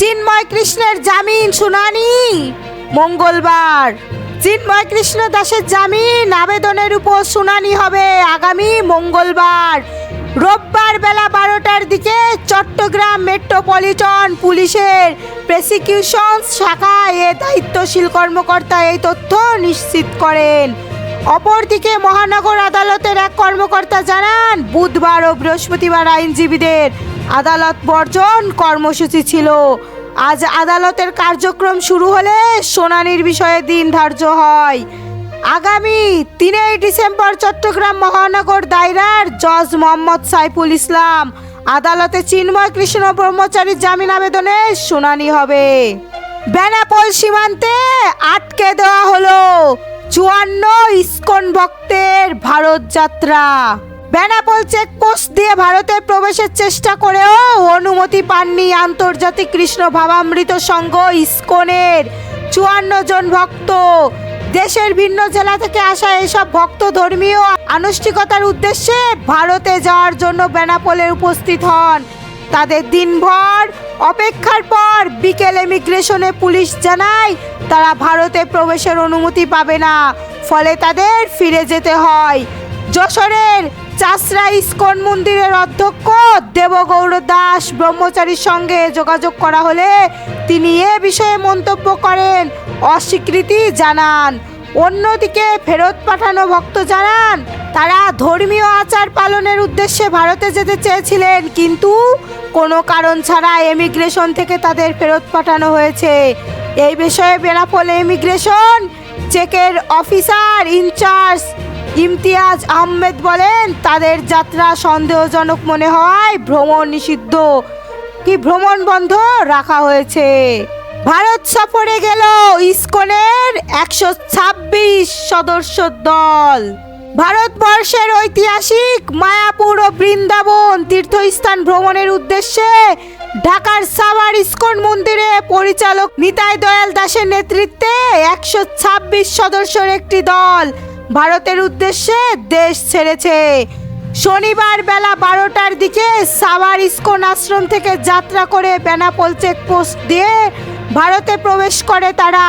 চিন্ময় কৃষ্ণের জামিন, শুনানি। মঙ্গলবার। চিন্ময় কৃষ্ণ দাসের জামিন, আবেদনের উপর শুনানি হবে আগামী মঙ্গলবার। রোববার বেলা বারোটার দিকে চট্টগ্রাম মেট্রোপলিটন পুলিশের প্রসিকিউশন শাখায় এ দায়িত্বশীল কর্মকর্তা এই তথ্য নিশ্চিত করেন। অপরদিকে মহানগর আদালতের এক কর্মকর্তা জানান, বুধবার ও বৃহস্পতিবার আইনজীবীদের আদালত বর্জন কর্মসূচি ছিল। আজ আদালতের কার্যক্রম শুরু হলে শুনানির বিষয়ে দিন ধার্য হয়। আগামী তিনই ডিসেম্বর চট্টগ্রাম মহানগর দায়রার জজ মোহাম্মদ সাইফুল ইসলাম। আদালতে চিন্ময় কৃষ্ণ ব্রহ্মচারীর জামিন আবেদনে শুনানি হবে। বেনাপোল সীমান্তে আটকে দেওয়া ইস্কন ভক্তের ভারত যাত্রা। বেনাপোল চেকপোস্ট দিয়ে ভারতে প্রবেশের চেষ্টা করেও অনুমতি পাননি আন্তর্জাতিক কৃষ্ণ ভাবামৃত সংঘ ইস্কনের চুয়ান্ন জন ভক্ত। দেশের ভিন্ন জেলা থেকে আসা এসব ভক্ত ধর্মীয় আনুষ্ঠানিকতার উদ্দেশ্যে ভারতে যাওয়ার জন্য বেনাপোলে উপস্থিত হন। তাদের দিনভর অপেক্ষার পর বিকেল ইমিগ্রেশনে পুলিশ জানায়, তারা ভারতে প্রবেশের অনুমতি পাবে না। ফলে তাদের ফিরে যেতে হয়। যশোরের চাষরা ইস্কন মন্দিরের অধ্যক্ষ দেবগৌর দাস ব্রহ্মচারীর সঙ্গে যোগাযোগ করা হলে তিনি এ বিষয়ে মন্তব্য করেন। অস্বীকৃতি জানান। অন্যদিকে ফেরত পাঠানো ভক্ত জানান, তারা ধর্মীয় আচার পালনের উদ্দেশ্যে ভারতে যেতে চেয়েছিলেন, কিন্তু কোনো কারণ ছাড়া এমিগ্রেশন থেকে তাদের ফেরত পাঠানো হয়েছে। এই বিষয়ে বেনাপোল ইমিগ্রেশন চেকের officer in charge Imtiaz Ahmed বলেন, তাদের যাত্রা সন্দেহজনক মনে হওয়ায় ভ্রমণ নিষিদ্ধ। কি ভ্রমণ বন্ধ? রাখা হয়েছে। ভারত সফরে গেল ইস্কনের একশো ছাব্বিশ সদস্য দল। ভারতবর্ষের ঐতিহাসিক মায়াপুর ও বৃন্দাবন তীর্থস্থান ভ্রমণের উদ্দেশ্যে ঢাকার সাভার ইস্কন মন্দিরে পরিচালক নিতাই দয়াল দাসের নেতৃত্বে একশো ছাব্বিশ সদস্যের একটি দল ভারতের উদ্দেশ্যে দেশ ছেড়েছে। শনিবার বেলা বারোটার দিকে সাভার ইস্কন আশ্রম থেকে যাত্রা করে বেনাপোল চেকপোস্ট দিয়ে ভারতে প্রবেশ করে তারা।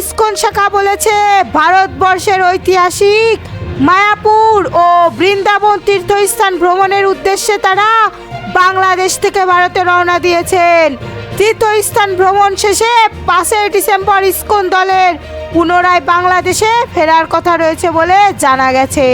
ইস্কন শাখা বলেছে, ভারতবর্ষের ঐতিহাসিক মায়াপুর ও বৃন্দাবন তীর্থস্থান ভ্রমণের উদ্দেশ্যে তারা বাংলাদেশ থেকে ভারতে রওনা দিয়েছেন। তীর্থস্থান ভ্রমণ শেষে পাঁচই ডিসেম্বর ইস্কন দলের পুনরায় বাংলাদেশে ফেরার কথা রয়েছে বলে জানা গেছে।